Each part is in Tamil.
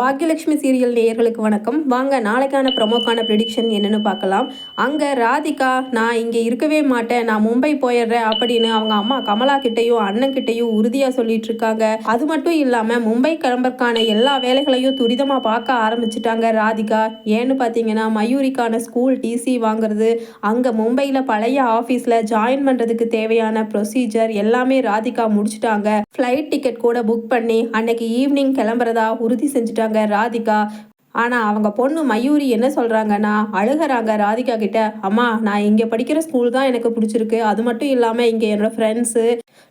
பாக்யலட்சுமி சீரியல் நேயர்களுக்கு வணக்கம். வாங்க நாளைக்கான ப்ரொமோக்கான ப்ரிடிக்ஷன் என்னென்னு பார்க்கலாம். அங்கே ராதிகா நான் இங்கே இருக்கவே மாட்டேன். நான் மும்பை போயிடுறேன். அப்படின்னு அவங்க அம்மா கமலா கிட்டேயும் அண்ணன் கிட்டேயும் உறுதியாக சொல்லிட்டு இருக்காங்க. அது மட்டும் இல்லாமல் மும்பை கிளம்புறக்கான எல்லா வேலைகளையும் துரிதமாக பார்க்க ஆரம்பிச்சிட்டாங்க ராதிகா. ஏன்னு பார்த்தீங்கன்னா மயூரிக்கான ஸ்கூல் டிசி வாங்குறது அங்கே மும்பையில் பழைய ஆஃபீஸில் ஜாயின் பண்ணுறதுக்கு தேவையான ப்ரொசீஜர் எல்லாமே ராதிகா முடிச்சிட்டாங்க. ஃப்ளைட் டிக்கெட் கூட புக் பண்ணி அன்னைக்கு ஈவினிங் கிளம்புறதா உறுதி செஞ்சுட்டாங்க. ராதிகா ஆனால் அவங்க பொண்ணு மயூரி என்ன சொல்கிறாங்கன்னா அழுகிறாங்க ராதிகா கிட்ட அம்மா நான் இங்கே படிக்கிற ஸ்கூல் தான் எனக்கு பிடிச்சிருக்கு. அது மட்டும் இல்லாமல் இங்கே என்னோடய ஃப்ரெண்ட்ஸு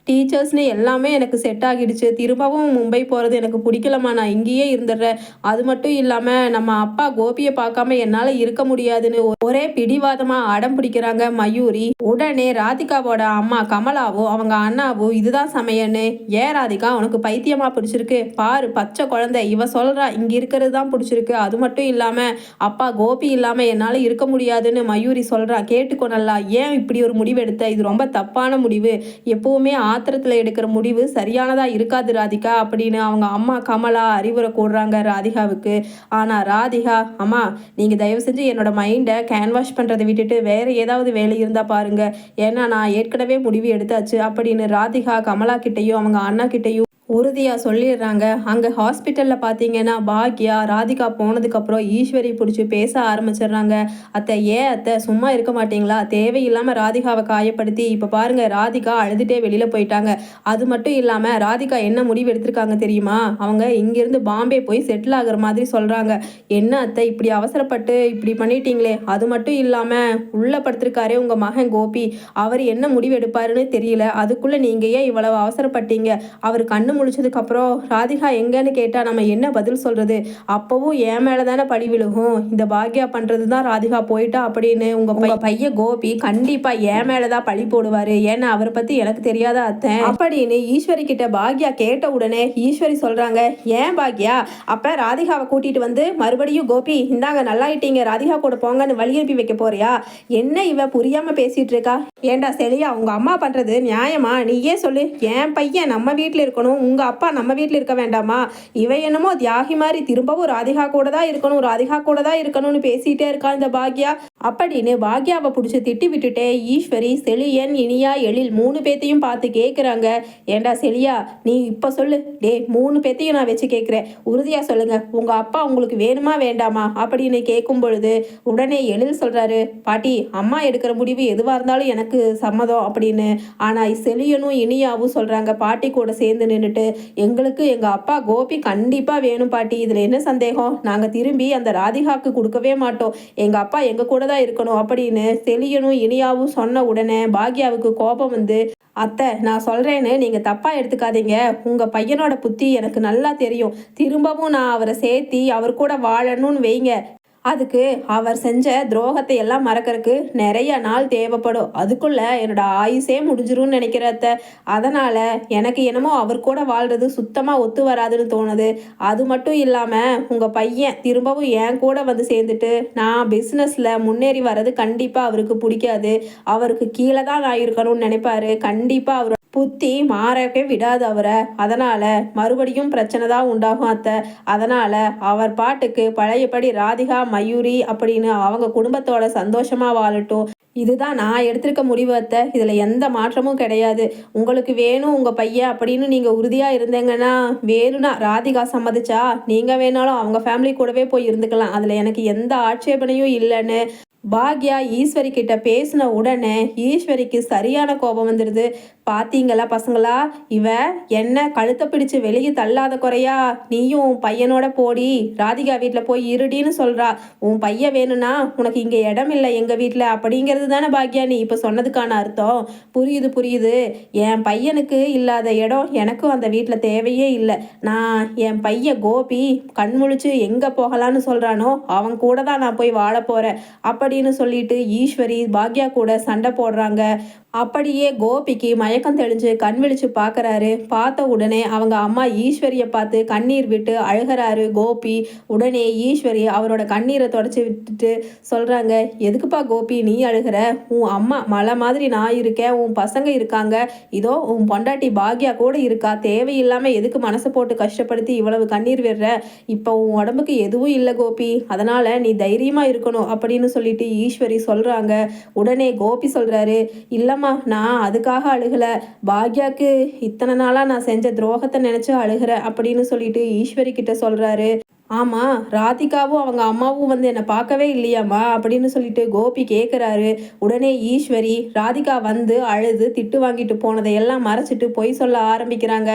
டீச்சர்ஸ்னு எல்லாமே எனக்கு செட் ஆகிடுச்சு. திரும்பவும் மும்பை போகிறது எனக்கு பிடிக்கலம்மா. நான் இங்கேயே இருந்துடுறேன். அது மட்டும் இல்லாமல் நம்ம அப்பா கோபியை பார்க்காம என்னால் இருக்க முடியாதுன்னு ஒரே பிடிவாதமாக அடம் பிடிக்கிறாங்க மயூரி. உடனே ராதிகாவோட அம்மா கமலாவோ அவங்க அண்ணாவோ இதுதான் சமையன்னு ஏன் ராதிகா உனக்கு பைத்தியமாக பிடிச்சிருக்கு? பாரு பச்சை குழந்தை. இவ சொல்கிறா இங்கே இருக்கிறது தான் பிடிச்சிருக்கு. அது மட்டும் இல்லாம அப்பா கோபி இல்லாம என்னால இருக்க முடியாதுன்னு மயூரி சொல்றா. கேட்டுக்கோ நல்லா. ஏன் இப்படி ஒரு முடிவு எடுத்த? இது ரொம்ப தப்பான முடிவு. எப்பவுமே ஆத்திரத்துல எடுக்கிற முடிவு சரியானதா இருக்காது ராதிகா அப்படின்னு அவங்க அம்மா கமலா அறிவுரை கூடுறாங்க ராதிகாவுக்கு. ஆனா ராதிகா அம்மா நீங்க தயவு செஞ்சு என்னோட மைண்டை கேன்வாஷ் பண்றதை விட்டுட்டு வேற ஏதாவது வேலை இருந்தா பாருங்க. ஏன்னா நான் ஏற்கனவே முடிவு எடுத்தாச்சு அப்படின்னு ராதிகா கமலா கிட்டேயும் அவங்க அண்ணா கிட்டேயும் உறுதியாக சொல்லிடுறாங்க. அங்கே ஹாஸ்பிட்டலில் பார்த்தீங்கன்னா பாக்யா ராதிகா போனதுக்கப்புறம் ஈஸ்வரி பிடிச்சி பேச ஆரம்பிச்சிடுறாங்க. அத்தை ஏன் அத்தை சும்மா இருக்க மாட்டீங்களா? தேவையில்லாமல் ராதிகாவை காயப்படுத்தி இப்போ பாருங்க ராதிகா அழுதுகிட்டே வெளியில் போயிட்டாங்க. அது மட்டும் இல்லாமல் ராதிகா என்ன முடிவு எடுத்திருக்காங்க தெரியுமா? அவங்க இங்கேருந்து பாம்பே போய் செட்டில் ஆகுற மாதிரி சொல்கிறாங்க என்ன அத்தை இப்படி அவசரப்பட்டு இப்படி பண்ணிட்டீங்களே? அது மட்டும் இல்லாமல் உள்ளே படுத்திருக்காரே உங்கள் மகன் கோபி. அவர் என்ன முடிவு எடுப்பாருன்னு தெரியல. அதுக்குள்ளே நீங்கள் ஏன் இவ்வளவு அவசரப்பட்டீங்க? அவர் கண்ணு முழிச்சதுக்கப்புறம் ராதிகா எங்கன்னு கேட்டால் நம்ம என்ன பதில் சொல்கிறது அப்போவும் என் மேலே தானே பழி விழுகும். இந்த பாக்யா பண்ணுறது தான் ராதிகா போயிட்டா அப்படின்னு உங்கள் பைய பையன் கோபி கண்டிப்பாக என் மேலே தான் பழி போடுவார். ஏன்னா அவரை பற்றி எனக்கு தெரியாத அத்தை. அப்படின்னு ஈஸ்வரி கிட்ட பாக்யா கேட்ட உடனே ஈஸ்வரி சொல்கிறாங்க ஏன் பாக்யா? அப்போ ராதிகாவை கூட்டிகிட்டு வந்து மறுபடியும் கோபி இந்தாங்க நல்லாயிட்டீங்க ராதிகா கூட போங்கன்னு வழி அனுப்பி வைக்க போறியா? என்ன இவ புரியாமல் பேசிகிட்டு இருக்கா? ஏண்டா செலியா உங்கள் அம்மா பண்ணுறது நியாயமா? நீயே சொல்லு. என் பையன் நம்ம வீட்டில் இருக்கணும். உங்கள் அப்பா நம்ம வீட்டில் இருக்க வேண்டாமா? இவ என்னமோ தியாகி மாதிரி திரும்பவும் ராதிகா கூட தான் இருக்கணும் ராதிகா கூட தான் இருக்கணும்னு பேசிகிட்டே இருக்கா இந்த பாக்யா. அப்படின்னு பாக்யாவை பிடிச்சி திட்டி விட்டுட்டே ஈஸ்வரி செழியன் இனியா எழில் மூணு பேத்தையும் பார்த்து கேட்குறாங்க ஏண்டா செழியா நீ இப்போ சொல்லு. டே மூணு பேத்தையும் நான் வச்சு கேட்குறேன் உறுதியாக சொல்லுங்கள் உங்கள் அப்பா உங்களுக்கு வேணுமா வேண்டாமா? அப்படின்னு கேட்கும் பொழுது உடனே எழில் சொல்கிறாரு பாட்டி அம்மா எடுக்கிற முடிவு எதுவாக இருந்தாலும் எனக்கு சம்மதம் அப்படின்னு. ஆனால் செழியனும் இனியாவும் சொல்கிறாங்க பாட்டி கூட சேர்ந்து நின்றுட்டு எங்களுக்கு எங்கள் அப்பா கோபி கண்டிப்பாக வேணும் பாட்டி. இதில் என்ன சந்தேகம்? நாங்கள் திரும்பி அந்த ராதிகாவுக்கு கொடுக்கவே மாட்டோம். எங்கள் அப்பா எங்கள் கூட தான் இருக்கணும் அப்படின்னு செலியனும் இனியாவும் சொன்ன உடனே பாக்யாவுக்கு கோபம் வந்து அத்தை நான் சொல்கிறேன்னு நீங்கள் தப்பாக எடுத்துக்காதீங்க. உங்கள் பையனோட புத்தி எனக்கு நல்லா தெரியும். திரும்பவும் நான் அவரை சேர்த்தி அவர் கூட வாழணும்னு வைங்க. அதுக்கு அவர் செஞ்ச துரோகத்தை எல்லாம் மறக்கறதுக்கு நிறைய நாள் தேவைப்படும். அதுக்குள்ள என்னோட ஆயுசே முடிஞ்சிரும்னு நினைக்கிற அத்தை. அதனால் எனக்கு என்னமோ அவர் கூட வாழ்றது சுத்தமாக ஒத்து வராதுன்னு தோணுது. அது மட்டும் இல்லாமல் உங்கள் பையன் திரும்பவும் என் கூட வந்து சேர்ந்துட்டு நான் பிஸ்னஸில் முன்னேறி வர்றது கண்டிப்பாக அவருக்கு பிடிக்காது. அவருக்கு கீழே தான் நான் இருக்கணும்னு நினைப்பாரு. கண்டிப்பாக அவர் புத்தி மாறவே விடாது அவரை. அதனால் மறுபடியும் பிரச்சனை தான் உண்டாகும் அத்தை. அதனால் அவர் பாட்டுக்கு பழையபடி ராதிகா மயூரி அப்படின்னு அவங்க குடும்பத்தோட சந்தோஷமாக வாழட்டும். இதுதான் நான் எடுத்திருக்க முடிவு அத்தை. இதில் எந்த மாற்றமும் கிடையாது. உங்களுக்கு வேணும் உங்கள் பையன் அப்படின்னு நீங்கள் உறுதியாக இருந்தீங்கன்னா வேணும்னா ராதிகா சம்மதிச்சா நீங்கள் வேணாலும் அவங்க ஃபேமிலி கூடவே போய் இருந்துக்கலாம். அதில் எனக்கு எந்த ஆட்சேபனையும் இல்லைன்னு பாக்யா ஈஸ்வரி கிட்ட பேசின உடனே ஈஸ்வரிக்கு சரியான கோபம் வந்துடுது. பார்த்தீங்களா பசங்களா? இவ என்ன கழுத்தை பிடிச்சு வெளியே தள்ளாத குறையா? நீயும் உன் பையனோட போடி. ராதிகா வீட்டில் போய் இருடின்னு சொல்கிறா உன் பையன் வேணும்னா உனக்கு இங்கே இடம் இல்லை எங்கள் வீட்டில் அப்படிங்கிறது தானே பாக்யா நீ இப்போ சொன்னதுக்கான அர்த்தம். புரியுது புரியுது. என் பையனுக்கு இல்லாத இடம் எனக்கும் அந்த வீட்டில் தேவையே இல்லை. நான் என் பையன் கோபி கண் முழிச்சு எங்கே போகலான்னு சொல்கிறானோ அவன் கூட தான் நான் போய் வாழ போகிறேன் அப்படின்னு சொல்லிட்டு ஈஸ்வரி பாக்யா கூட சண்டை போடுறாங்க. அப்படியே கோபிக்கு மயக்கம் தெளிஞ்சு கண் விழிச்சு பார்க்குறாரு. பார்த்த உடனே அவங்க அம்மா ஈஸ்வரியை பார்த்து கண்ணீர் விட்டு அழுகிறாரு கோபி. உடனே ஈஸ்வரி அவரோட கண்ணீரை தொடச்சி விட்டுட்டு சொல்கிறாங்க எதுக்குப்பா கோபி நீ அழுகிற? உன் அம்மா மலை மாதிரி நான் இருக்கேன் உன் பசங்க இருக்காங்க. இதோ உன் பொண்டாட்டி பாக்யா கூட இருக்கா. தேவையில்லாமல் எதுக்கு மனசை போட்டு கஷ்டப்படுத்தி இவ்வளவு கண்ணீர் விடுற? இப்போ உன் உடம்புக்கு எதுவும் இல்லை கோபி. அதனால் நீ தைரியமாக இருக்கணும் அப்படின்னு சொல்லிட்டு ஈஸ்வரி சொல்கிறாங்க உடனே கோபி சொல்கிறாரு இல்லைம்மா நான் அதுக்காக அழுகலை. பாக்யாக்கு இத்தனை நாளாக நான் செஞ்ச துரோகத்தை நினச்சி அழுகிறேன் அப்படின்னு சொல்லிட்டு ஈஸ்வரி கிட்ட சொல்கிறாரு ஆமாம் ராதிகாவும் அவங்க அம்மாவும் வந்து என்னை பார்க்கவே இல்லையாம்மா அப்படின்னு சொல்லிட்டு கோபி கேட்குறாரு உடனே ஈஸ்வரி ராதிகா வந்து அழுது திட்டு வாங்கிட்டு போனதை எல்லாம் மறைச்சிட்டு பொய் சொல்ல ஆரம்பிக்கிறாங்க.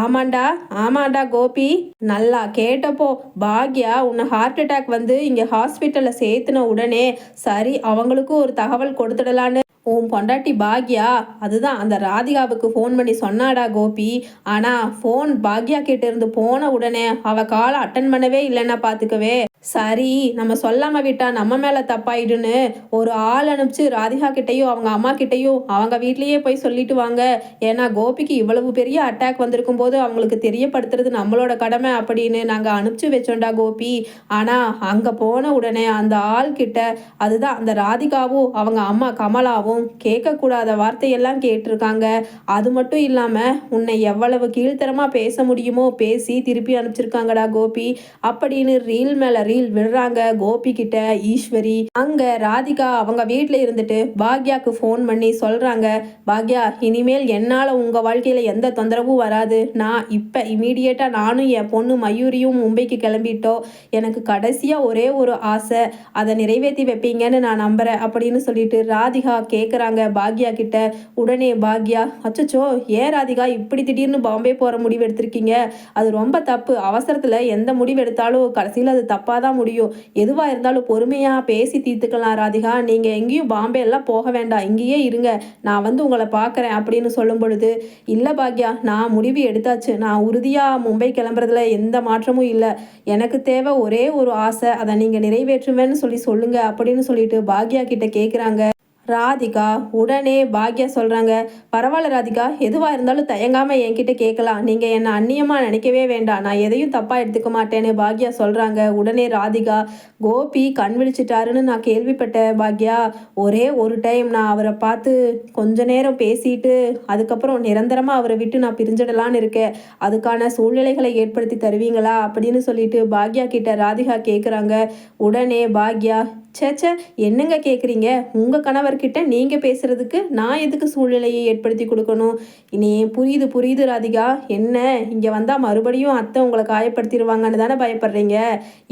ஆமாண்டா ஆமாண்டா கோபி. நல்லா கேட்டப்போ பாக்யா உன்னை ஹார்ட் அட்டாக் வந்து இங்கே ஹாஸ்பிட்டலில் சேர்த்துன உடனே சரி அவங்களுக்கும் ஒரு தகவல் கொடுத்துடலான்னு. உன் பொண்டாட்டி பாக்யா அதுதான் அந்த ராதிகாவுக்கு ஃபோன் பண்ணி சொன்னாடா கோபி. ஆனால் ஃபோன் பாக்யா கிட்ட இருந்து போன உடனே அவள் காலை அட்டன் பண்ணவே இல்லைன்னா பார்த்துக்கவே சரி நம்ம சொல்லாம விட்டா நம்ம மேல தப்பாயிடுன்னு ஒரு ஆள் அனுப்பிச்சு ராதிகா கிட்டேயும் அவங்க அம்மா கிட்டயும் அவங்க வீட்லயே போய் சொல்லிட்டு வாங்க. ஏன்னா கோபிக்கு இவ்வளவு பெரிய அட்டாக் வந்திருக்கும் போது அவங்களுக்கு தெரியப்படுத்துறது நம்மளோட கடமை அப்படின்னு நாங்க அனுப்பிச்சு வச்சோண்டா கோபி. ஆனா அங்க போன உடனே அந்த ஆள் கிட்ட அதுதான் அந்த ராதிகாவும் அவங்க அம்மா கமலாவும் கேட்கக்கூடாத வார்த்தையெல்லாம் கேட்டிருக்காங்க. அது மட்டும் இல்லாம உன்னை எவ்வளவு கீழ்த்தரமா பேச முடியுமோ பேசி திருப்பி அனுப்பிச்சிருக்காங்கடா கோபி. அப்படின்னு ரீல் மேல ரீல் விடுறாங்க கோபி கிட்ட ஈஸ்வரி. அங்க ராதிகா அவங்க வீட்டுல இருந்துட்டு பாக்யாக்கு ஃபோன் பண்ணி சொல்றாங்க பாக்யா இனிமேல் என்னால உங்க வாழ்க்கையில எந்த தொந்தரவும் வராது. நான் இப்ப இமீடியட்டா நானும் என் பொண்ணு மயூரியும் மும்பைக்கு கிளம்பிட்டோம் எனக்கு கடைசியா ஒரே ஒரு ஆசை அதை நிறைவேற்றி வைப்பீங்கன்னு நான் நம்புறேன் அப்படின்னு சொல்லிட்டு ராதிகா கேட்குறாங்க பாக்யா கிட்ட. உடனே பாக்யா அச்சச்சோ ஏன் ராதிகா இப்படி திடீர்னு பாம்பே போகிற முடிவு எடுத்திருக்கீங்க? அது ரொம்ப தப்பு. அவசரத்தில் எந்த முடிவு எடுத்தாலும் கடைசியில் அது தப்பாக தான் முடியும். எதுவாக இருந்தாலும் பொறுமையாக பேசி தீர்த்துக்கலாம் ராதிகா. நீங்கள் எங்கேயும் பாம்பே எல்லாம் போக வேண்டாம். இங்கேயே இருங்க. நான் வந்து உங்களை பார்க்குறேன் அப்படின்னு சொல்லும் பொழுது இல்லை பாக்யா நான் முடிவு எடுத்தாச்சு. நான் உறுதியாக மும்பை கிளம்புறதுல எந்த மாற்றமும் இல்லை. எனக்கு தேவை ஒரே ஒரு ஆசை. அதை நீங்கள் நிறைவேற்றுவேன்னு சொல்லி சொல்லுங்கள் அப்படின்னு சொல்லிட்டு பாக்யா கிட்ட கேட்குறாங்க ராதிகா உடனே பாக்யா சொல்கிறாங்க பரவாயில்ல ராதிகா எதுவாக இருந்தாலும் தயங்காமல் என்கிட்ட கேட்கலாம். நீங்கள் என்னை அந்நியமாக நினைக்கவே வேண்டாம். நான் எதையும் தப்பாக எடுத்துக்க மாட்டேன்னு பாக்யா சொல்கிறாங்க உடனே ராதிகா கோபி கண் விழிச்சிட்டாருன்னு நான் கேள்விப்பட்டேன் பாக்யா. ஒரே ஒரு டைம் நான் அவரை பார்த்து கொஞ்ச நேரம் பேசிட்டு அதுக்கப்புறம் நிரந்தரமாக அவரை விட்டு நான் பிரிஞ்சிடலான்னு இருக்கேன். அதுக்கான சூழ்நிலைகளை ஏற்படுத்தி தருவீங்களா? அப்படின்னு சொல்லிட்டு பாக்யா கிட்ட ராதிகா கேட்குறாங்க உடனே பாக்யா சேச்சே என்னங்க கேட்குறீங்க உங்கள் கணவர்கிட்ட நீங்கள் பேசுகிறதுக்கு நான் எதுக்கு சூழ்நிலையை ஏற்படுத்தி கொடுக்கணும்? இனி புரியுது புரியுது ராதிகா. என்ன? இங்கே வந்தால் மறுபடியும் அத்தை உங்களை காயப்படுத்திடுவாங்கன்னு தானே பயப்படுறீங்க?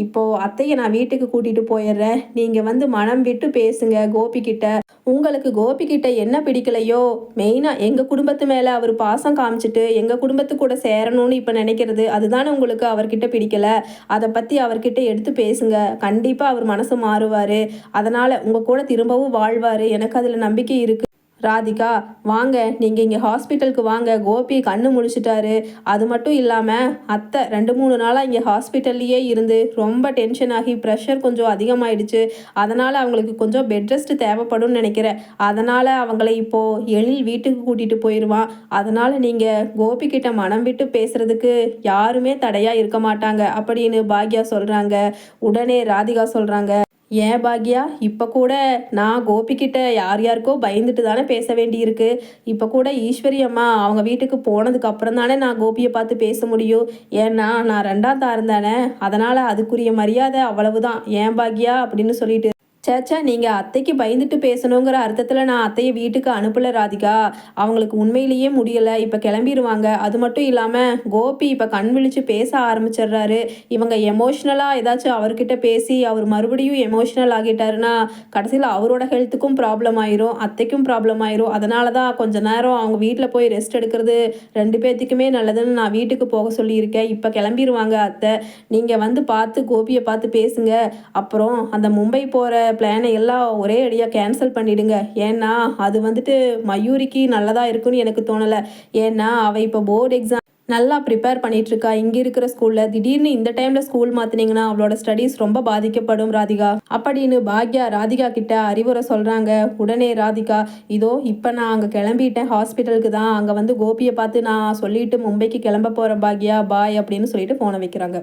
இப்போது அத்தையை நான் வீட்டுக்கு கூட்டிகிட்டு போயிடுறேன். நீங்கள் வந்து மனம் விட்டு பேசுங்க கோபிக்கிட்ட உங்களுக்கு கோபிக்கிட்ட என்ன பிடிக்கலையோ? மெயினாக எங்கள் குடும்பத்து மேலே அவர் பாசம் காமிச்சிட்டு எங்கள் குடும்பத்து கூட சேரணும்னு இப்போ நினைக்கிறது அதுதானே உங்களுக்கு அவர்கிட்ட பிடிக்கல. அதை பற்றி அவர்கிட்ட எடுத்து பேசுங்க. கண்டிப்பாக அவர் மனசு மாறுவார். அதனால் உங்கள் கூட திரும்பவும் வாழ்வார். எனக்கு அதில் நம்பிக்கை இருக்குது ராதிகா வாங்க. நீங்கள் இங்கே ஹாஸ்பிட்டலுக்கு வாங்க. கோபி கண்ணு முடிச்சிட்டாரு அது மட்டும் இல்லாமல் அத்தை ரெண்டு மூணு நாளாக இங்கே ஹாஸ்பிட்டல்லையே இருந்து ரொம்ப டென்ஷன் ஆகி ப்ரெஷர் கொஞ்சம் அதிகமாயிடுச்சு. அதனால் அவங்களுக்கு கொஞ்சம் பெட் ரெஸ்ட் தேவைப்படும்னு நினைக்கிறேன். அதனால் அவங்கள இப்போது எழில் வீட்டுக்கு கூட்டிகிட்டு போயிடுவான் அதனால் நீங்கள் கோபி கிட்ட மனம் விட்டு பேசுகிறதுக்கு யாருமே தடையாக இருக்க மாட்டாங்க அப்படின்னு பாக்யா சொல்கிறாங்க உடனே ராதிகா சொல்கிறாங்க ஏன் பாக்யா? இப்போ கூட நான் கோபிக்கிட்ட யார் யாருக்கோ பயந்துட்டு தானே பேச வேண்டியிருக்கு. இப்போ கூட ஈஸ்வரி அம்மா அவங்க வீட்டுக்கு போனதுக்கு அப்புறம் தானே நான் கோபியை பார்த்து பேச முடியும். ஏன்னா நான் ரெண்டாம் தாரம் தானே. அதனால் அதுக்குரிய மரியாதை அவ்வளவுதான். ஏன் பாக்யா? அப்படின்னு சொல்லிட்டு சேச்சா நீங்கள் அத்தைக்கு பயந்துட்டு பேசணுங்கிற அர்த்தத்தில் நான் அத்தையை வீட்டுக்கு அனுப்பல ராதிகா. அவங்களுக்கு உண்மையிலேயே முடியலை. இப்போ கிளம்பிடுவாங்க அது மட்டும் இல்லாமல் கோபி இப்போ கண் விழிச்சு பேச ஆரம்பிச்சிடுறாரு. இவங்க எமோஷ்னலாக ஏதாச்சும் அவர்கிட்ட பேசி அவர் மறுபடியும் எமோஷ்னல் ஆகிட்டாருன்னா கடைசியில் அவரோட ஹெல்த்துக்கும் ப்ராப்ளம் ஆயிரும் அத்தைக்கும் ப்ராப்ளம் ஆயிரும். அதனால தான் கொஞ்ச நேரம் அவங்க வீட்டில் போய் ரெஸ்ட் எடுக்கிறது ரெண்டு பேர்த்துக்குமே நல்லதுன்னு நான் வீட்டுக்கு போக சொல்லியிருக்கேன். இப்போ கிளம்பிடுவாங்க அத்தை. நீங்கள் வந்து பார்த்து கோபியை பார்த்து பேசுங்க. அப்புறம் அந்த மும்பை போகிற பிளானை எல்லாம் ஒரே அடியாக கேன்சல் பண்ணிடுங்க. ஏன்னா அது வந்துட்டு மயூரிக்கு நல்லதாக இருக்குன்னு எனக்கு தோணலை. ஏன்னா அவள் இப்போ போர்டு எக்ஸாம் நல்லா ப்ரிப்பேர் பண்ணிகிட்ருக்கா இங்கே இருக்கிற ஸ்கூலில் திடீர்னு இந்த டைமில் ஸ்கூல் மாற்றினீங்கன்னா அவளோட ஸ்டடீஸ் ரொம்ப பாதிக்கப்படும் ராதிகா. அப்படின்னு பாக்யா ராதிகா கிட்ட அறிவுரை சொல்கிறாங்க உடனே ராதிகா இதோ இப்போ நான் அங்கே கிளம்பிட்டேன். ஹாஸ்பிட்டலுக்கு தான். அங்கே வந்து கோபியை பார்த்து நான் சொல்லிட்டு மும்பைக்கு கிளம்ப போகிறேன் பாக்யா. பாய் அப்படின்னு சொல்லிட்டு ஃபோனை வைக்கிறாங்க.